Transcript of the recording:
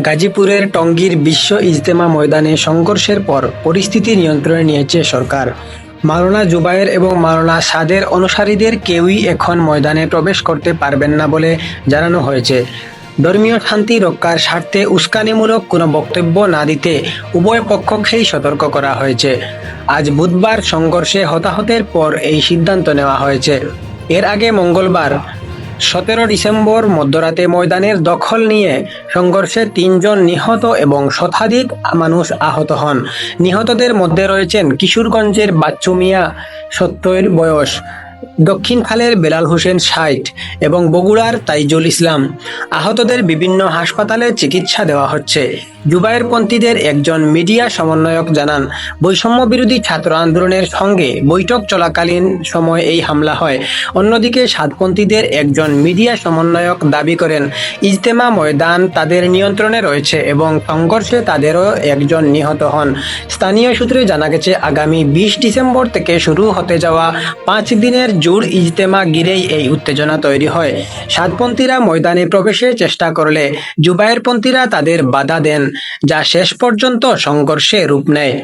গাজীপুরের টঙ্গীর বিশ্ব ইজতেমা ময়দানে সংঘর্ষের পর পরিস্থিতি নিয়ন্ত্রণে নিয়েছে সরকার। মাওলানা জুবায়ের এবং মাওলানা সাদের অনুসারীদের কেউই এখন ময়দানে প্রবেশ করতে পারবেন না বলে জানানো হয়েছে। ধর্মীয় শান্তি রক্ষার স্বার্থে উস্কানিমূলক কোনো বক্তব্য না দিতে উভয় পক্ষকেই সতর্ক করা হয়েছে। আজ বুধবার সংঘর্ষে হতাহতের পর এই সিদ্ধান্ত নেওয়া হয়েছে। এর আগে মঙ্গলবার সতেরো ডিসেম্বর মধ্যরাতে ময়দানের দখল নিয়ে সংঘর্ষে তিনজন নিহত এবং শতাধিক মানুষ আহত হন। নিহতদের মধ্যে রয়েছেন কিশোরগঞ্জের বাচ্চু মিয়া সত্তর বয়স। দক্ষিণ খালের বেলাল হোসেন ষাট এবং বগুড়ার তাইজুল ইসলাম। আহতদের বিভিন্ন হাসপাতালে চিকিৎসা দেওয়া হচ্ছে। জুবায়ের পন্থীদের একজন মিডিয়া সমন্বয়ক জানান, বৈষম্য বিরোধী ছাত্র আন্দোলনের সঙ্গে বৈঠক চলাকালীন সময় এই হামলা হয়। অন্যদিকে সাতপন্থীদের একজন মিডিয়া সমন্বয়ক দাবি করেন, ইজতেমা ময়দান তাদের নিয়ন্ত্রণে রয়েছে এবং সংঘর্ষে তাদেরও একজন নিহত হন। স্থানীয় সূত্রে জানা গেছে, আগামী বিশ ডিসেম্বর থেকে শুরু হতে যাওয়া পাঁচ দিনের জোর ইজতেমা গিরেই এই উত্তেজনা তৈরি হয়। সাতপন্থীরা ময়দানে প্রবেশের চেষ্টা করলে জুবায়েরপন্থীরা তাদের বাধা দেন, যা শেষ পর্যন্ত সংঘর্ষে রূপ নেয়।